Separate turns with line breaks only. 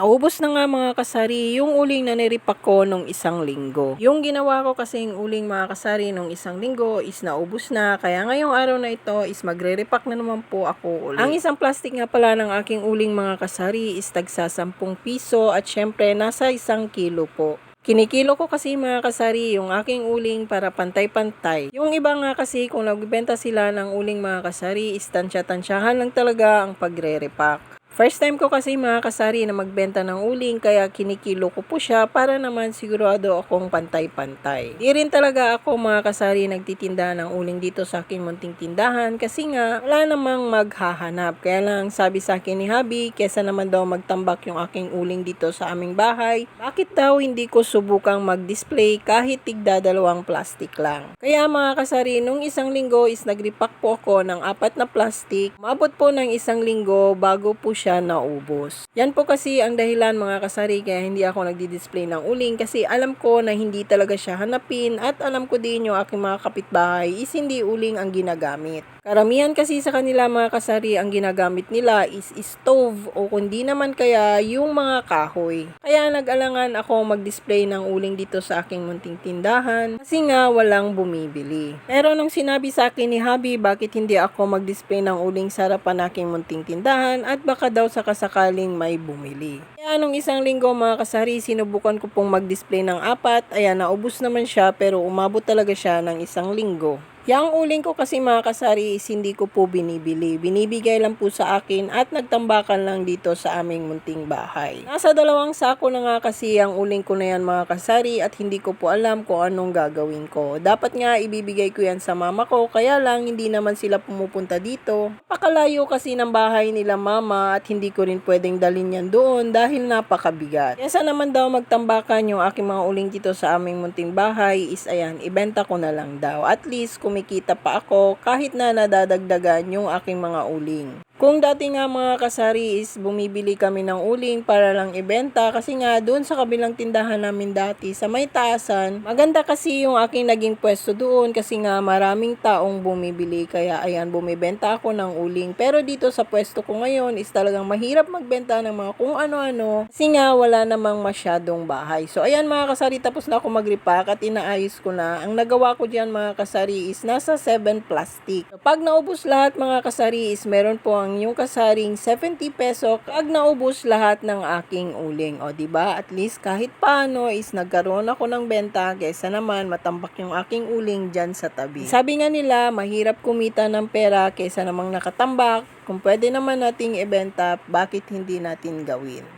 Naubos na nga mga kasari yung uling na niripak ko nung isang linggo. Yung ginawa ko kasing uling mga kasari nung isang linggo is naubos na. Kaya ngayong araw na ito is magre-repack na naman po ako ulit. Ang isang plastic nga pala ng aking uling mga kasari is tagsa 10 piso at syempre nasa isang kilo po. Kinikilo ko kasi mga kasari yung aking uling para pantay-pantay. Yung iba nga kasi kung nagbebenta sila ng uling mga kasari, is tansya-tansyahan lang talaga ang pagre-repack. First time ko kasi mga kasari na magbenta ng uling kaya kinikilo ko po siya para naman sigurado akong pantay-pantay. Di rin talaga ako mga kasari nagtitinda ng uling dito sa aking munting tindahan kasi nga wala namang maghahanap. Kaya lang sabi sa akin ni Habi, kesa naman daw magtambak yung aking uling dito sa aming bahay, bakit daw hindi ko subukang mag-display kahit tigda dalawang plastic lang. Kaya mga kasari, nung isang linggo is nagripak po ako ng apat na plastic. Umabot po ng isang linggo bago po siya naubos. Yan po kasi ang dahilan mga kasari kaya hindi ako nagdi-display ng uling kasi alam ko na hindi talaga siya hanapin at alam ko din yung aking mga kapitbahay is hindi uling ang ginagamit. Karamihan kasi sa kanila mga kasari ang ginagamit nila is stove o kundi naman kaya yung mga kahoy. Kaya nag-alangan ako mag-display ng uling dito sa aking munting tindahan kasi nga walang bumibili. Pero nung sinabi sa akin ni Habi bakit hindi ako mag-display ng uling sa harapan aking munting tindahan at baka daw sa kasakaling may bumili. Kaya nung isang linggo mga kasari, sinubukan ko pong mag-display ng apat. Ayan, naubos naman siya pero umabot talaga siya ng isang linggo. Yang uling ko kasi mga kasari is hindi ko po binibili. Binibigay lang po sa akin at nagtambakan lang dito sa aming munting bahay. Nasa dalawang sako na nga kasi ang uling ko na yan mga kasari at hindi ko po alam kung anong gagawin ko. Dapat nga ibibigay ko yan sa mama ko kaya lang hindi naman sila pumupunta dito. Pakalayo kasi ng bahay nila mama at hindi ko rin pwedeng dalhin yan doon dahil napakabigat. Kesa naman daw magtambakan yung aking mga uling dito sa aming munting bahay is ayan, ibenta ko na lang daw. At least kumikita pa ako kahit na nadadagdagan yung aking mga uling. Kung dati nga mga kasari is bumibili kami ng uling para lang ibenta kasi nga doon sa kabilang tindahan namin dati sa may taasan, maganda kasi yung aking naging pwesto doon kasi nga maraming taong bumibili kaya ayan bumibenta ako ng uling. Pero dito sa pwesto ko ngayon is talagang mahirap magbenta ng mga kung ano-ano kasi nga wala namang masyadong bahay. So ayan mga kasari tapos na ako mag-repack at inaayos ko na. Ang nagawa ko diyan mga kasari is nasa 7 plastic. Pag naubos lahat mga kasari is meron po ang yung kasaring 70 peso pag naubos lahat ng aking uling. O, ba At least kahit paano is nagkaroon ako ng benta kaysa naman matambak yung aking uling dyan sa tabi. Sabi nga nila, mahirap kumita ng pera kaysa namang nakatambak. Kung pwede naman nating ibenta, bakit hindi natin gawin?